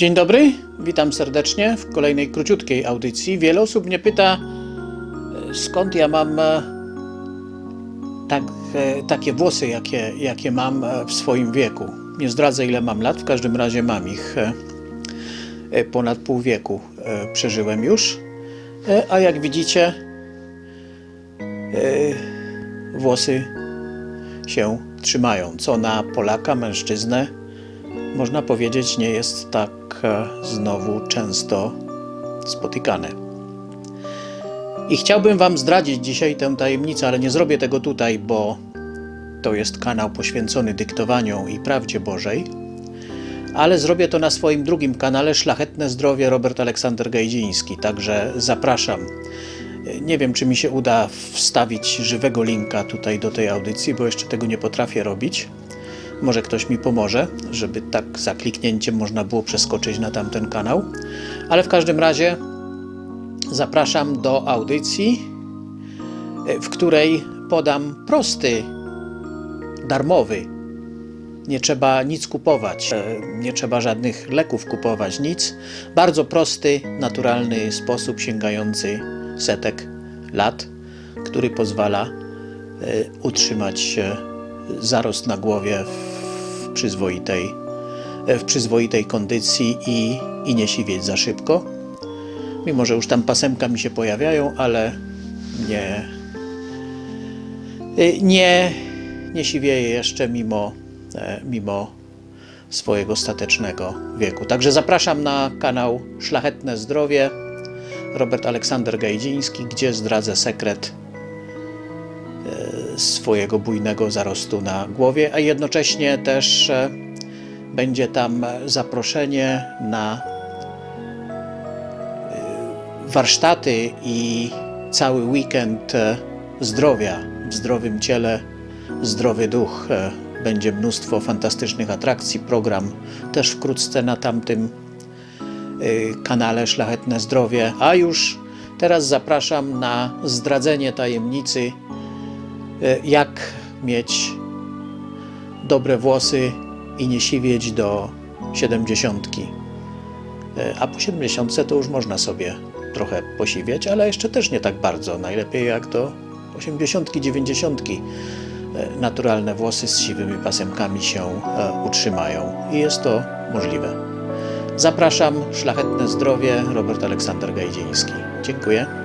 Dzień dobry, witam serdecznie w kolejnej króciutkiej audycji. Wiele osób mnie pyta, e, skąd ja mam e, tak, e, takie włosy, jakie, jakie mam w swoim wieku. Nie zdradzę, ile mam lat, w każdym razie mam ich ponad pół wieku przeżyłem już. A jak widzicie, włosy się trzymają, co na Polaka, mężczyznę, można powiedzieć, nie jest tak e, znowu często spotykane. I chciałbym Wam zdradzić dzisiaj tę tajemnicę, ale nie zrobię tego tutaj, bo to jest kanał poświęcony dyktowaniu i prawdzie Bożej. Ale zrobię to na swoim drugim kanale Szlachetne Zdrowie Robert Aleksander Gajdziński, także zapraszam. Nie wiem, czy mi się uda wstawić żywego linka tutaj do tej audycji, bo jeszcze tego nie potrafię robić. Może ktoś mi pomoże, żeby tak za kliknięciem można było przeskoczyć na tamten kanał. Ale w każdym razie zapraszam do audycji, w której podam prosty, darmowy. Nie trzeba nic kupować, e, nie trzeba żadnych leków kupować, nic. Bardzo prosty, naturalny sposób sięgający setek lat, który pozwala e, utrzymać e, zarost na głowie w przyzwoitej, e, w przyzwoitej kondycji i, i nie siwieć za szybko. Mimo, że już tam pasemka mi się pojawiają, ale nie, e, nie, nie siwieję jeszcze mimo, e, mimo swojego statecznego wieku. Także zapraszam na kanał Szlachetne Zdrowie Robert Aleksander Gajdziński, gdzie zdradzę sekret swojego bujnego zarostu na głowie, a jednocześnie też e, będzie tam zaproszenie na e, warsztaty i cały weekend e, zdrowia w zdrowym ciele, zdrowy duch. Będzie mnóstwo fantastycznych atrakcji, program też wkrótce na tamtym kanale Szlachetne Zdrowie, a już teraz zapraszam na zdradzenie tajemnicy, jak mieć dobre włosy i nie siwieć do siedemdziesiątki. Y, A po siedemdziesiątce to już można sobie trochę posiwieć, ale jeszcze też nie tak bardzo. Najlepiej jak do osiemdziesiątki, dziewięćdziesiątki y, naturalne włosy z siwymi pasemkami się e, utrzymają i jest to możliwe. Zapraszam, szlachetne zdrowie, Robert Aleksander Gajdziński. Dziękuję.